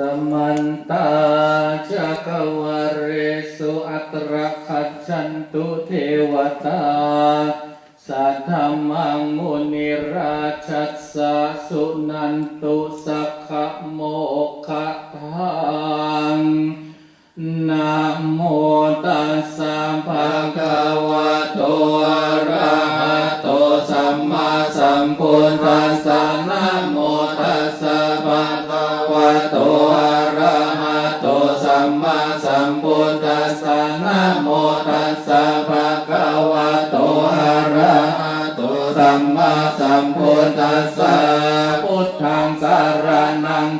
สมันตาจักวาเรสุอัตระคัจฉันตุเทวตาสัทธรรมังมุนิราชัสสะสุนันตุสักขโมกขะทังนะโมตัสสะภะคะวะโตอะระหะโตสัมมาสัมพุทธัสสะ มมาสัมพุทธัสสะนะโมตัสสะภะคะวะโตอะระหะโตสัมมาสัมพุทธัสสะพุทธังสาร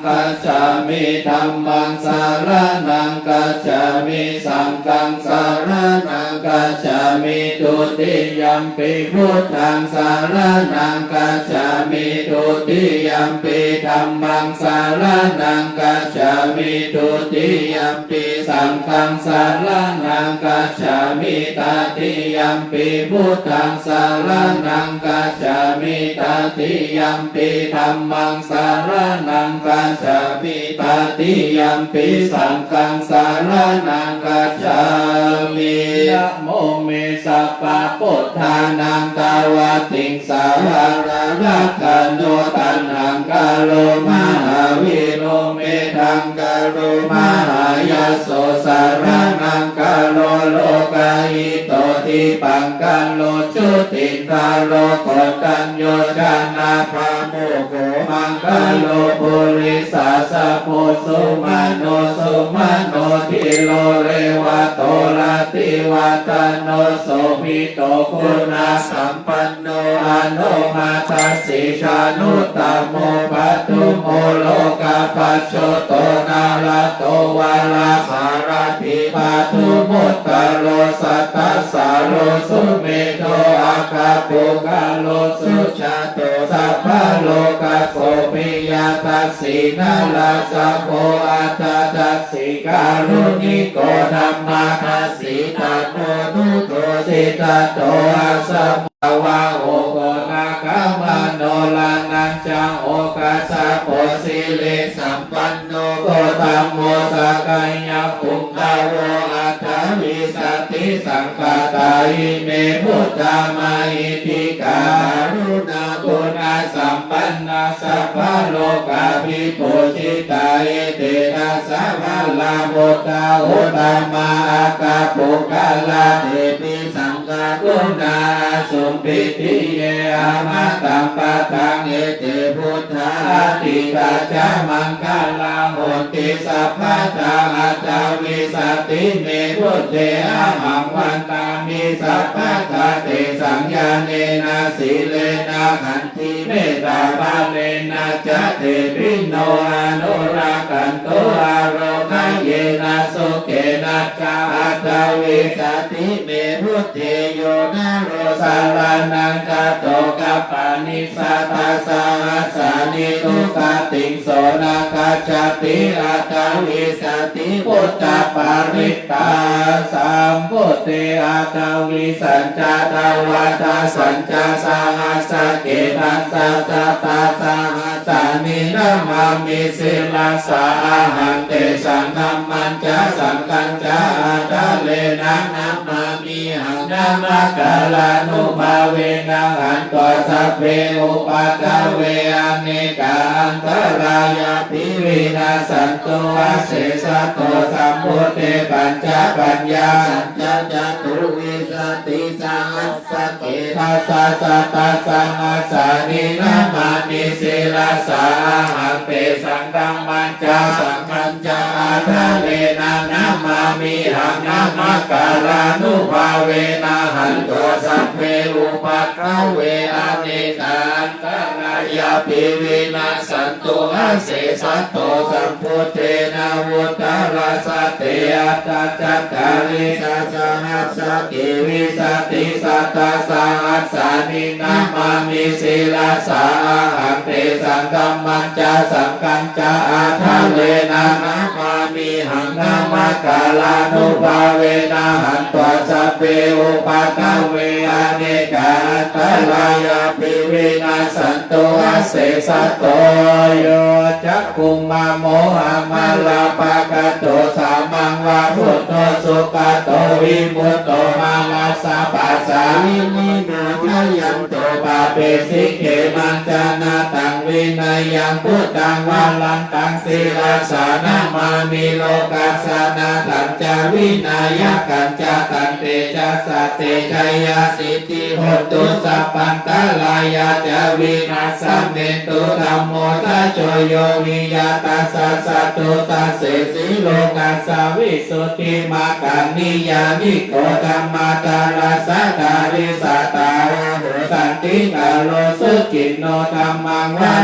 กัจฉามิธัมมังสารนังกัจฉามิสังฆังสารนังกัจฉามิตุติยัมปิพุทธังสารนังกัจฉามิตุติยัมปิธัมมังสารนังกัจฉามิตุติยัมปิสังฆังสารนังกัจฉามิตติยัมปิพุทธังสารนังกัจฉามิตติยัมปิธัมมังสารนังกัจฉามิตติยัมปิสังฆังสารนังกัจฉามินะโมเมสัพพะพุทธานังกาวติงสาวาระรักขันโนตันหังกาโลมหาวิโรเมทังกาโลมหายโสสารนัง โลโลกาหิโตทิปังกันโลจุตินทาโลกตัญโยชานาพระโมโกมังกาโลปุริสาสะโพสุมาโนสุมาโนทิโลเรวะโตลาติวัตโนโสภิโตคุณาสัมปันโนอนุมาทัสสิชานุตตโมปัตุโมโลกาปัจโชโตนาลโตวาลา สุเมโตอาคาปุกาโลสุชาโตสัพพะโลกาโสปิยาตัสสินาลาสะโพอัตตัสสิการุณิโกธัมมาทัสสิตาโตนุโตสิตาโตอาสัมวะโอโกนาคามโนลานันจังโอกาสะโพ เลสัมปันโนโกตัมโมสกายาปุงคาโวอัตถวิสติสังกาตาอิเมพุทธามาอิติการุณาโก สัมปันนาสัพพะโลกาภิปุจิตาเอเตนะสัพพะลาโมตาโอตามาอากาปุกาลาเทปิสังฆากุณาสุปิติเยอามาตัมปะตังเอเตพุทธาติตาจามังคาลาโหติสัพพะตาอัตตา วิสติเมพุทเตอหังวันตามิสัพพะตาเตสังญาเนนะสีเลนะขันติเมตตาบาเลนะจะเตปิโนอนุรากันโตอารมะเยนะสุเกนะจาอัตาวิสติเมพุทเทโยนะโรสารานังกาโตกัปปานิสัตตาสาสานิทุกาติงโสนา คาจติอัตาวิสติพุทธปาริตาสัมพุทเตอัตาวิสัญจตวัตาสัญจสหัสเกตัสสะตาสหัสสานินามามิสิลาสาหันเตสังนัมมันจะสังกัญจะอาตาเลนะนามามิหังนามกาลานุภาเวนังอันตัสัพเพอุปัตเวอเนกาอันตรายาภิวินาสันตุอาเสสะโตสัมพุทเตปัญจปัญญาสัจจะตุวิสติสังสสะเกทัสสะสัตสังอาสานินามามิสิลาสาหังเปสังกังมัญจาสังมัญจาอาทะเลนะนามามิหังนามกาลานุภาเวนะหันตัวสัพเพอุปัตตเวอเนกาอันตา ยาภิวินาสันตุอาเสสัตโตสัมพุเทนะวุตาราสเตอัตาจัตตาริสัสหัสสกิวิสติสัตตาสหัสสานินามามิสิลาสาหังเตสังกัมมัญจาสังกัญจาอาทะเลนะนามามิหังนามกาลานุภาเวนะหันตัวสัพเพอุปาทเวอเนกา ลายาปิวินาสันโตอาเสสะโตโยจักคุมมาโมหะมาลาปะกะโตสามังวาพุทโตสุขะโตวิมุตโตมาลาสาปัสสาวินินาทายันโตปาเปสิเขมัญจนาตังวินัยยังพุทธังวาลันตังศีลาสานามามิโลกัสสนาตัญจาวินัยกันจตันเตจะสะเตชยาสิทธิโหตุสัพปันตาลายาจะวินาสเมตุธัมโมทัจโจโยวิยาตาสัสสะตุตาเสสิโลกัสสวิสุทธิมากานิยานิโกธรรมาตาลาสาตาริสาตาโหสันติกาโลสุกินโนธรรมังวา